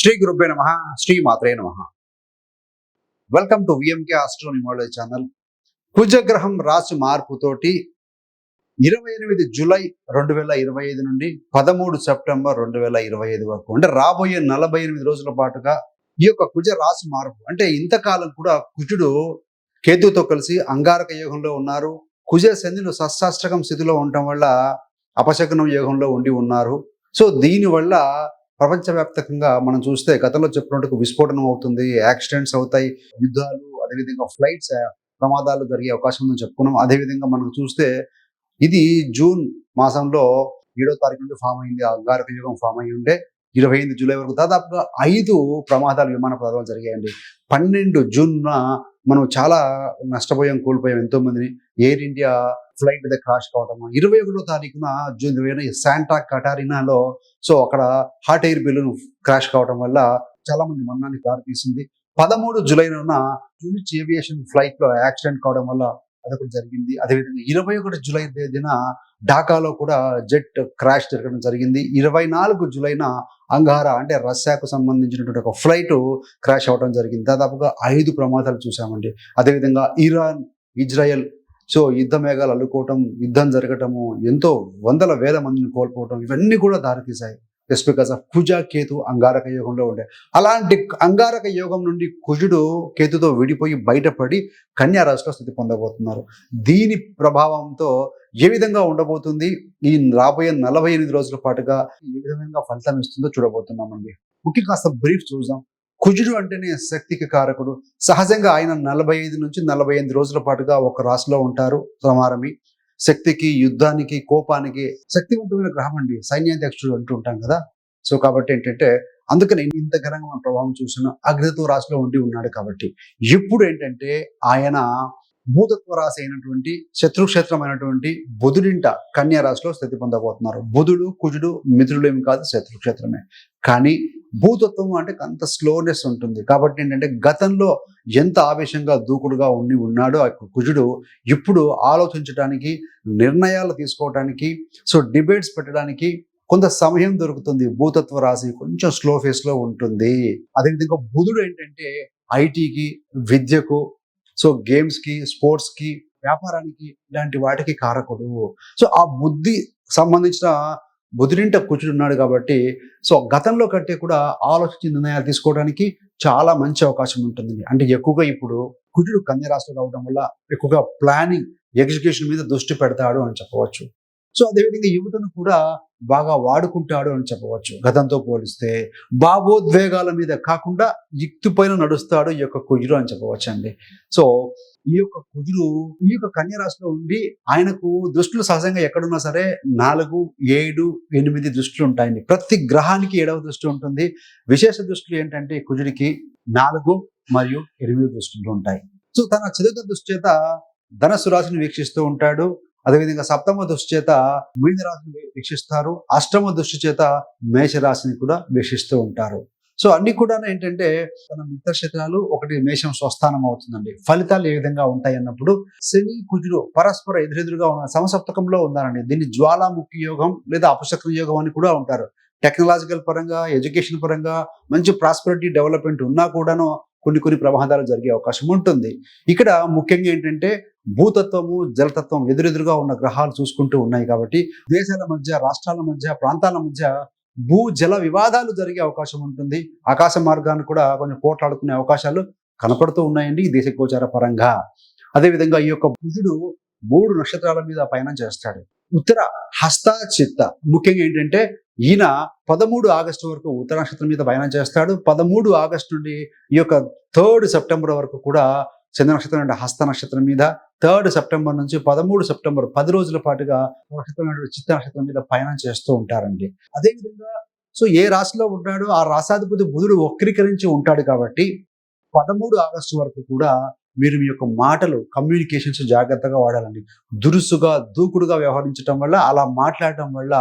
శ్రీ గురుభ్య నమ శ్రీ మాత్రే నమ. Welcome to VMK astro numerology channel కుజగ్రహం రాశి మార్పుతోటి ఇరవై ఎనిమిది జూలై రెండు వేల ఇరవై ఐదు నుండి పదమూడు సెప్టెంబర్ రెండు వేల ఇరవై ఐదు వరకు అంటే రాబోయే నలభై ఎనిమిది రోజుల పాటుగా ఈ యొక్క కుజ రాశి మార్పు అంటే ఇంతకాలం కూడా కుజుడు కేతుతో కలిసి అంగారక యోగంలో ఉన్నారు. కుజ శనిలు సశాస్త్రకం స్థితిలో ఉండటం వల్ల అపశకనం యోగంలో ఉండి ఉన్నారు. సో దీనివల్ల ప్రపంచవ్యాప్తంగా మనం చూస్తే గతంలో చెప్పినట్టుకు విస్ఫోటనం అవుతుంది యాక్సిడెంట్స్ అవుతాయి యుద్ధాలు అదేవిధంగా ఫ్లైట్స్ ప్రమాదాలు జరిగే అవకాశం ఉందని చెప్పుకున్నాం. అదేవిధంగా మనం చూస్తే ఇది జూన్ మాసంలో ఏడో తారీఖు నుండి ఫామ్ అయింది. అంగారక యుగం ఫామ్ అయి ఉంటే ఇరవై ఎనిమిది జూలై వరకు దాదాపుగా ఐదు ప్రమాదాలు విమాన ప్రమాదాలు జరిగాయండి. పన్నెండు జూన్న మనం చాలా నష్టపోయాం కోల్పోయాం ఎంతో మందిని. ఎయిర్ ఇండియా ఫ్లైట్ మీద క్రాష్ కావటం ఇరవై ఒకటో తారీఖున జూన్ ఇరవై శాంటా కటారినాలో సో అక్కడ హాట్ ఎయిర్ బెలూన్ క్రాష్ కావటం వల్ల చాలా మంది మరణానికి దారి తీసింది. పదమూడు జూలైన జూనిచ్ ఏవియేషన్ ఫ్లైట్లో యాక్సిడెంట్ కావడం వల్ల అదొకటి జరిగింది. అదేవిధంగా ఇరవై ఒకటి జూలై తేదీన ఢాకాలో కూడా జెట్ క్రాష్ జరగడం జరిగింది. ఇరవై నాలుగు జూలైన అంగారా అంటే రష్యాకు సంబంధించినటువంటి ఒక ఫ్లైట్ క్రాష్ అవ్వడం జరిగింది. దాదాపుగా ఐదు ప్రమాదాలు చూసామండి. అదేవిధంగా ఇరాన్ ఇజ్రాయెల్ సో యుద్ధ మేఘాలు అల్లుకోవటం యుద్ధం జరగటము ఎంతో వందల వేల మందిని కోల్పోవటం ఇవన్నీ కూడా దారితీశాయి. జస్ట్ బికాస్ ఆఫ్ కుజ కేతు అంగారక యోగంలో ఉండే. అలాంటి అంగారక యోగం నుండి కుజుడు కేతుతో విడిపోయి బయటపడి కన్యా రాశిలో స్థితి పొందబోతున్నారు. దీని ప్రభావంతో ఏ విధంగా ఉండబోతుంది? ఈ రాబోయే నలభై ఎనిమిది రోజుల పాటుగా ఏ విధంగా ఫలితం ఇస్తుందో చూడబోతున్నామండి. ముఖ్యంగా కాస్త బ్రీఫ్ చూద్దాం. కుజుడు అంటేనే శక్తికి కారకుడు. సహజంగా ఆయన నలభై ఐదు నుంచి నలభై ఎనిమిది రోజుల పాటుగా ఒక రాశిలో ఉంటారు సమారమి శక్తికి యుద్ధానికి కోపానికి శక్తివంతమైన గ్రహం అండి. సైన్యాధ్యక్షుడు అంటూ ఉంటాం కదా. సో కాబట్టి ఏంటంటే అందుకని ఇంత ఘనంగా మన ప్రభావం చూసిన అగ్నితో రాశిలో ఉండి ఉన్నాడు కాబట్టి. ఇప్పుడు ఏంటంటే ఆయన భూతత్వ రాశి అయినటువంటి శత్రుక్షేత్రమైనటువంటి బుధుడింట కన్యా రాశిలో స్థితి పొందబోతున్నారు. బుధుడు కుజుడు మిత్రులు ఏమి కాదు శత్రుక్షేత్రమే. కానీ భూతత్వం అంటే అంత స్లోనెస్ ఉంటుంది. కాబట్టి ఏంటంటే గతంలో ఎంత ఆవేశంగా దూకుడుగా ఉండి ఉన్నాడో ఆ కుజుడు ఇప్పుడు ఆలోచించడానికి నిర్ణయాలు తీసుకోవడానికి సో డిబేట్స్ పెట్టడానికి కొంత సమయం దొరుకుతుంది. భూతత్వ రాశి కొంచెం స్లో ఫేస్లో ఉంటుంది. అదేవిధంగా బుధుడు ఏంటంటే ఐటీకి విద్యకు సో గేమ్స్కి స్పోర్ట్స్కి వ్యాపారానికి ఇలాంటి వాటికి కారకుడు. సో ఆ బుద్ధి సంబంధించిన బుధుడింట కూర్చుని ఉన్నాడు కాబట్టి సో గతంలో కంటే కూడా ఆలోచించి నిర్ణయాలు తీసుకోవడానికి చాలా మంచి అవకాశం ఉంటుంది. అంటే ఎక్కువగా ఇప్పుడు కుజుడు కన్య రావడం వల్ల ఎక్కువగా ప్లానింగ్ ఎగ్జిక్యూషన్ మీద దృష్టి పెడతాడు అని చెప్పవచ్చు. సో అదేవిధంగా యువతను కూడా బాగా వాడుకుంటాడు అని చెప్పవచ్చు. గతంతో పోలిస్తే భావోద్వేగాల మీద కాకుండా యుక్తిపైన నడుస్తాడు ఈ యొక్క కుజుడు అని చెప్పవచ్చు అండి సో ఈ యొక్క కుజుడు ఈ యొక్క కన్య రాశిలో ఉండి ఆయనకు దృష్టిలు సహజంగా ఎక్కడున్నా సరే నాలుగు ఏడు ఎనిమిది దృష్టిలు ఉంటాయండి. ప్రతి గ్రహానికి ఏడవ దృష్టి ఉంటుంది. విశేష దృష్టిలు ఏంటంటే కుజుడికి నాలుగు మరియు ఎనిమిది దృష్టిలు ఉంటాయి. సో తన చతుర్థ దృష్టి చేత ధనస్సు రాశిని వీక్షిస్తూ ఉంటాడు. అదేవిధంగా సప్తమ దృష్టి చేత మీన రాశిని వీక్షిస్తారు. అష్టమ దృష్టి చేత మేష రాశిని కూడా వీక్షిస్తూ ఉంటారు. సో అన్ని కూడా ఏంటంటే తన మిత్ర క్షేత్రాలు ఒకటి మేషం స్వస్థానం అవుతుందండి. ఫలితాలు ఏ విధంగా ఉంటాయి అన్నప్పుడు శని కుజుడు పరస్పర ఎదురెదురుగా ఉన్న సమసప్తకంలో ఉన్నారండి. దీన్ని జ్వాలాముఖి యోగం లేదా అపశక్ర యోగం అని కూడా ఉంటారు టెక్నాలజికల్ పరంగా ఎడ్యుకేషన్ పరంగా మంచి ప్రాస్పరిటీ డెవలప్మెంట్ ఉన్నా కూడాను కొన్ని కొన్ని ప్రమాదాలు జరిగే అవకాశం ఉంటుంది. ఇక్కడ ముఖ్యంగా ఏంటంటే భూతత్వము జలతత్వం ఎదురెదురుగా ఉన్న గ్రహాలు చూసుకుంటూ ఉన్నాయి కాబట్టి దేశాల మధ్య రాష్ట్రాల మధ్య ప్రాంతాల మధ్య భూ జల వివాదాలు జరిగే అవకాశం ఉంటుంది. ఆకాశ మార్గాన్ని కూడా కొంచెం పోట్లాడుకునే అవకాశాలు కనపడుతూ ఉన్నాయండి ఈ దేశ గోచార పరంగా. అదేవిధంగా ఈ యొక్క భుజుడు మూడు నక్షత్రాల మీద పయనం చేస్తాడు. ఉత్తర హస్త చిత్త ముఖ్యంగా ఏంటంటే ఈయన పదమూడు ఆగస్టు వరకు ఉత్తర నక్షత్రం మీద పయనం చేస్తాడు. పదమూడు ఆగస్టు నుండి ఈ యొక్క థర్డ్ సెప్టెంబర్ వరకు కూడా చంద్ర నక్షత్రం అంటే హస్త నక్షత్రం మీద థర్డ్ సెప్టెంబర్ నుంచి పదమూడు సెప్టెంబర్ పది రోజుల పాటుగా నక్షత్రం చిత్త నక్షత్రం మీద పయనం చేస్తూ ఉంటారండి. అదేవిధంగా సో ఏ రాశిలో ఉంటాడో ఆ రాశాధిపతి బుధుడు వక్రీకరించి ఉంటాడు కాబట్టి పదమూడు ఆగస్టు వరకు కూడా మీరు మీ యొక్క మాటలు కమ్యూనికేషన్స్ జాగ్రత్తగా వాడాలండి. దురుసుగా దూకుడుగా వ్యవహరించడం వల్ల అలా మాట్లాడటం వల్ల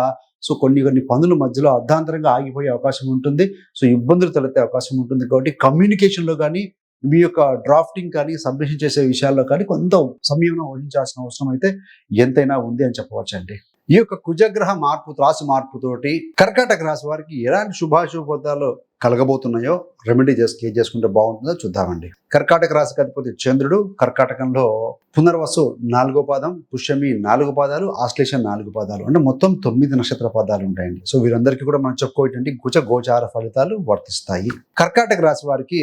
సో కొన్ని కొన్ని పనుల మధ్యలో అర్ధాంతరంగా ఆగిపోయే అవకాశం ఉంటుంది. సో ఇబ్బందులు తలెత్తే అవకాశం ఉంటుంది కాబట్టి కమ్యూనికేషన్లో కానీ మీ యొక్క డ్రాఫ్టింగ్ కానీ సబ్మిషన్ చేసే విషయాల్లో కానీ కొంత సంయమనం వహించాల్సిన అవసరం అయితే ఎంతైనా ఉంది అని చెప్పవచ్చు అండి ఈ యొక్క కుజగ్రహ మార్పు రాశి మార్పుతోటి కర్కాటక రాశి వారికి ఎలాంటి శుభాశుభ కలగబోతున్నాయో రెమెడీ చేసి చేసుకుంటే బాగుంటుందో చూద్దామండి. కర్కాటక రాశికి అధిపతి చంద్రుడు కర్కాటకంలో పునర్వసు నాలుగో పాదం పుష్యమి నాలుగు పాదాలు ఆశ్లేష నాలుగు పాదాలు అంటే మొత్తం తొమ్మిది నక్షత్ర పదాలు ఉంటాయండి. సో వీరందరికీ కూడా మనం చెప్పుకోవటండి కుచ గోచార ఫలితాలు వర్తిస్తాయి. కర్కాటక రాశి వారికి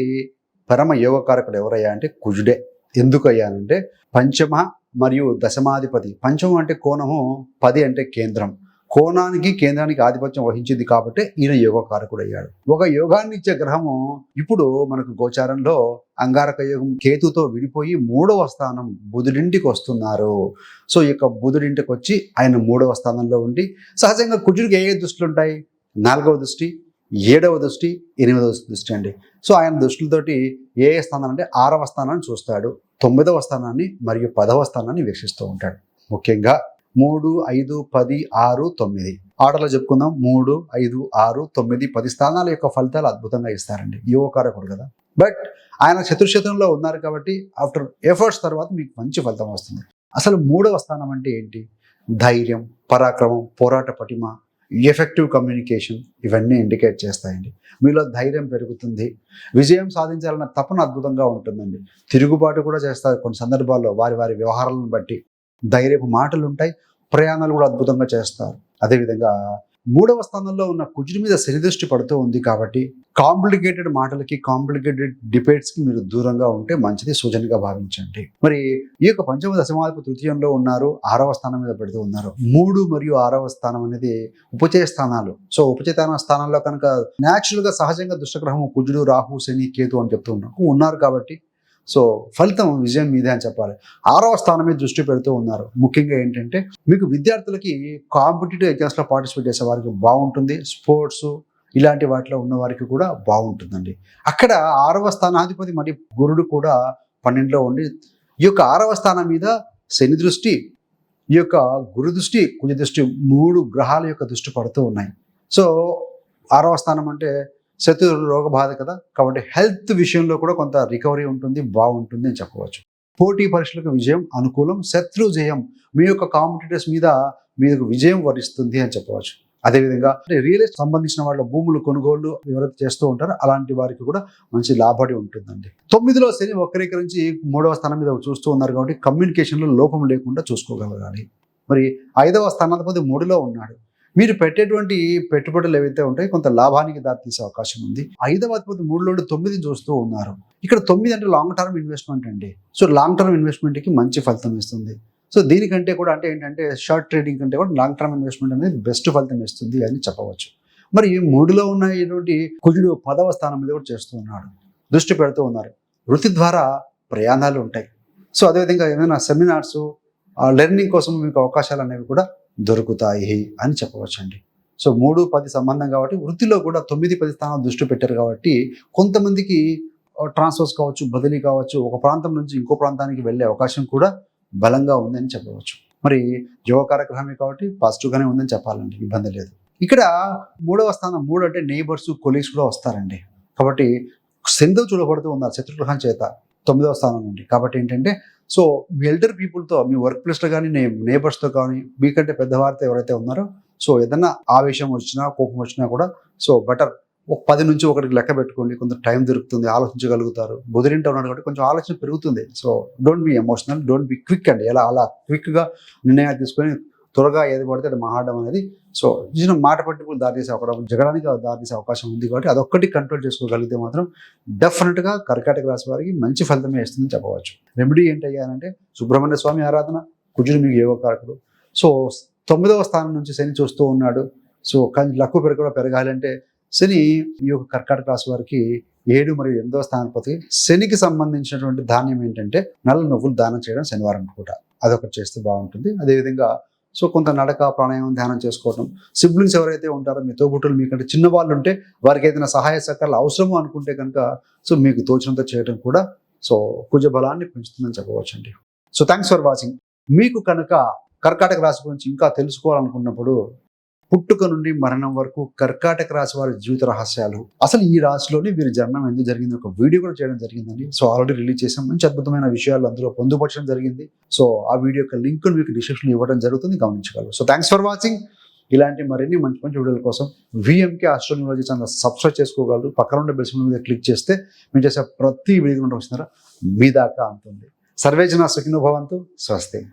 పరమ యోగకారకుడు ఎవరయ్యా అంటే కుజుడే. ఎందుకు అయ్యానంటే పంచమ మరియు దశమాధిపతి. పంచమం అంటే కోణము పది అంటే కేంద్రం. కోణానికి కేంద్రానికి ఆధిపత్యం వహించింది కాబట్టి ఈయన యోగకారకుడు అయ్యాడు ఒక యోగాన్ని ఇచ్చే గ్రహము ఇప్పుడు మనకు గోచారంలో అంగారక యోగం కేతుతో విడిపోయి మూడవ స్థానం బుధుడింటికి వస్తున్నారు. సో ఈ యొక్క బుధుడింటికి వచ్చి ఆయన మూడవ స్థానంలో ఉండి సహజంగా కుజుడికి ఏ ఏ దృష్టిలు ఉంటాయి నాలుగవ దృష్టి ఏడవ దృష్టి ఎనిమిదవ దృష్టి అండి. సో ఆయన దృష్టిలతోటి ఏ ఏ స్థానం అంటే ఆరవ స్థానాన్ని చూస్తాడు తొమ్మిదవ స్థానాన్ని మరియు పదవ స్థానాన్ని వీక్షిస్తూ ఉంటాడు. ముఖ్యంగా మూడు ఐదు పది ఆరు తొమ్మిది. ఆటలో చెప్పుకుందాం. మూడు ఐదు ఆరు తొమ్మిది పది స్థానాల యొక్క ఫలితాలు అద్భుతంగా ఇస్తారండి. యువకారకుడు కదా. బట్ ఆయన చతుర్శతంలో ఉన్నారు కాబట్టి ఆఫ్టర్ ఎఫర్ట్స్ తర్వాత మీకు మంచి ఫలితం వస్తుంది. అసలు మూడవ స్థానం అంటే ఏంటి? ధైర్యం పరాక్రమం పోరాట పటిమ ఎఫెక్టివ్ కమ్యూనికేషన్ ఇవన్నీ ఇండికేట్ చేస్తాయండి. మీలో ధైర్యం పెరుగుతుంది. విజయం సాధించాలన్న తపన అద్భుతంగా ఉంటుందండి. తిరుగుబాటు కూడా చేస్తారు కొన్ని సందర్భాల్లో. వారి వారి వ్యవహారాలను బట్టి ధైర్యపు మాటలు ఉంటాయి ప్రయాణాలు కూడా అద్భుతంగా చేస్తారు. అదేవిధంగా మూడవ స్థానంలో ఉన్న కుజుడి మీద శనిదృష్టి పడుతూ ఉంది కాబట్టి కాంప్లికేటెడ్ మాటలకి కాంప్లికేటెడ్ డిబేట్స్కి మీరు దూరంగా ఉంటే మంచిది సూచనగా భావించండి. మరి ఈ యొక్క పంచమ దశమాధిపతి తృతీయంలో ఉన్నారు ఆరవ స్థానం మీద పెడుతూ ఉన్నారు. మూడు మరియు ఆరవ స్థానం అనేది ఉపచయ స్థానాలు. సో ఉపచేతన స్థానంలో కనుక న్యాచురల్గా సహజంగా దుష్టగ్రహం కుజుడు రాహు శని కేతు అని చెప్తూ ఉన్నారు ఉన్నారు కాబట్టి సో ఫలితం విజయం మీదే అని చెప్పాలి. ఆరవ స్థానం మీద దృష్టి పెడుతూ ఉన్నారు. ముఖ్యంగా ఏంటంటే మీకు విద్యార్థులకి కాంపిటేటివ్ ఎగ్జామ్స్లో పార్టిసిపేట్ చేసే వారికి బాగుంటుంది. స్పోర్ట్స్ ఇలాంటి వాటిలో ఉన్న వారికి కూడా బాగుంటుందండి. అక్కడ ఆరవ స్థానాధిపతి మరి గురుడు కూడా పన్నెండులో ఉండి ఈ యొక్క ఆరవ స్థానం మీద శని దృష్టి ఈ యొక్క గురు దృష్టి కుజ దృష్టి మూడు గ్రహాల యొక్క దృష్టి పడుతూ ఉన్నాయి. సో ఆరవ స్థానం అంటే శత్రు రోగ బాధ కదా? కాబట్టి హెల్త్ విషయంలో కూడా కొంత రికవరీ ఉంటుంది బాగుంటుంది అని చెప్పవచ్చు. పోటీ పరీక్షలకు విజయం అనుకూలం శత్రు జయం మీ యొక్క కాంపిటేటర్స్ మీద మీకు విజయం వరిస్తుంది అని చెప్పవచ్చు. అదేవిధంగా రియల్ ఎస్టేట్ సంబంధించిన వాళ్ళ భూములు కొనుగోళ్ళు ఎవరైతే చేస్తూ ఉంటారో అలాంటి వారికి కూడా మంచి లాభడి ఉంటుందండి. తొమ్మిదిలో శని నుంచి మూడవ స్థానం మీద చూస్తూ ఉన్నారు కాబట్టి కమ్యూనికేషన్లో లోపం లేకుండా చూసుకోగలగాలి. మరి ఐదవ స్థానాధిపతి మూడులో ఉన్నాడు. మీరు పెట్టేటువంటి పెట్టుబడులు ఏవైతే ఉంటాయి కొంత లాభానికి దారితీసే అవకాశం ఉంది. ఐదవ అధిపతి మూడులో నుండి తొమ్మిది చూస్తూ ఉన్నారు. ఇక్కడ తొమ్మిది అంటే లాంగ్ టర్మ్ ఇన్వెస్ట్మెంట్ అండి. సో లాంగ్ టర్మ్ ఇన్వెస్ట్మెంట్కి మంచి ఫలితం ఇస్తుంది. సో దీనికంటే కూడా అంటే ఏంటంటే షార్ట్ ట్రేడింగ్ కంటే కూడా లాంగ్ టర్మ్ ఇన్వెస్ట్మెంట్ అనేది బెస్ట్ ఫలితం ఇస్తుంది అని చెప్పవచ్చు. మరి ఈ మూడులో ఉన్న ఇటువంటి కుజుడు పదవ స్థానం మీద కూడా చేస్తూ ఉన్నాడు. దృష్టి పెడుతూ ఉన్నారు. వృత్తి ద్వారా ప్రయాణాలు ఉంటాయి. సో అదేవిధంగా ఏదైనా సెమినార్స్ లెర్నింగ్ కోసం మీకు అవకాశాలు అనేవి కూడా దొరుకుతాయి అని చెప్పవచ్చండి. సో మూడు పది సంబంధం కాబట్టి వృత్తిలో కూడా తొమ్మిది పది స్థానాలు దృష్టి పెట్టారు కాబట్టి కొంతమందికి ట్రాన్స్ఫర్స్ కావచ్చు బదిలీ కావచ్చు ఒక ప్రాంతం నుంచి ఇంకో ప్రాంతానికి వెళ్ళే అవకాశం కూడా బలంగా ఉందని చెప్పవచ్చు. మరి యువ గ్రహమే కాబట్టి పాజిటివ్గానే ఉందని చెప్పాలండి ఇబ్బంది లేదు. ఇక్కడ మూడవ స్థానం మూడు అంటే నేబర్స్ కొలీగ్స్ కూడా వస్తారండి. కాబట్టి సింధు చూడబడుతూ ఉన్నారు శత్రుగ్రహం చేత. తొమ్మిదవ స్థానం నుండి. కాబట్టి ఏంటంటే సో మీ ఎల్డర్ పీపుల్తో మీ వర్క్ ప్లేస్లో కానీ నే నేబర్స్తో కానీ మీకంటే పెద్దవారితో ఎవరైతే ఉన్నారో సో ఏదన్నా ఆవేశం వచ్చినా కోపం వచ్చినా కూడా సో బెటర్ ఒక పది నుంచి ఒకటికి లెక్క పెట్టుకోండి. కొంత టైం దొరుకుతుంది ఆలోచించగలుగుతారు. బుదిరింట ఉన్నాడు కాబట్టి కొంచెం ఆలోచన పెరుగుతుంది. So don't be emotional don't be quick అండి. ఎలా అలా క్విక్గా నిర్ణయాలు తీసుకొని త్వరగా ఏది పడితే అది మాట్లాడడం అనేది సో చిన్న మాట పట్టింపులు దారితీసే అవకాశం జగడానికి దారితీసే అవకాశం ఉంది కాబట్టి అదొక్కటి కంట్రోల్ చేసుకోగలిగితే మాత్రం డెఫినెట్గా కర్కాటక రాశి వారికి మంచి ఫలితమే ఇస్తుందని చెప్పవచ్చు. రెమెడీ ఏంటి అయ్యానంటే సుబ్రహ్మణ్య స్వామి ఆరాధన కుజుడు మీకు యోగకారకుడు. సో తొమ్మిదవ స్థానం నుంచి శని చూస్తూ ఉన్నాడు. సో కానీ లక్కు పెరగడం పెరగాలంటే శని ఈ యొక్క కర్కాటక రాశి వారికి ఏడు మరియు ఎనిమిదవ స్థానాధిపతి శనికి సంబంధించినటువంటి ధాన్యం ఏంటంటే నల్ల నువ్వులు దానం చేయడం శనివారం పూట. అదొకటి చేస్తే బాగుంటుంది. అదేవిధంగా సో కొంత నడక ప్రాణాయామం ధ్యానం చేసుకోవడం సిబ్లింగ్స్ ఎవరైతే ఉంటారో మీ తోబుట్టులు మీకంటే చిన్న వాళ్ళు ఉంటే వారికి ఏదైనా సహాయ సహకారాలు అవసరము అనుకుంటే కనుక సో మీకు తోచినంత చేయడం కూడా సో కుజ బలాన్ని పెంచుతుందని చెప్పవచ్చండి. So thanks for watching. మీకు కనుక కర్కాటక రాశి గురించి ఇంకా తెలుసుకోవాలనుకున్నప్పుడు పుట్టుక నుండి మరణం వరకు కర్కాటక రాశి వారి జీవిత రహస్యాలు. అసలు ఈ రాశిలోనే వీరి జన్మం ఎందుకు జరిగింది? ఒక వీడియో కూడా చేయడం జరిగిందండి. సో ఆల్రెడీ రిలీజ్ చేసాం మంచి అద్భుతమైన విషయాలు అందులో పొందుపరచడం జరిగింది. సో ఆ వీడియో యొక్క లింక్ మీకు డిస్క్రిప్షన్ ఇవ్వడం జరుగుతుంది. గమనించగలరు. సో థ్యాంక్స్ ఫర్ వాచింగ్ ఇలాంటి మరిన్ని మంచి మంచి వీడియోల కోసం విఎంకే ఆస్ట్రోనియాలజీ ఛానల్ సబ్స్క్రైబ్ చేసుకోగలరు. పక్కన ఉండే బెల్ మీద క్లిక్ చేస్తే మేము చేసే ప్రతి వీడియో నుండి వస్తున్నారా మీ దాకా అంతుంది. సర్వేజన సుఖినో భవంతు. స్వస్తి.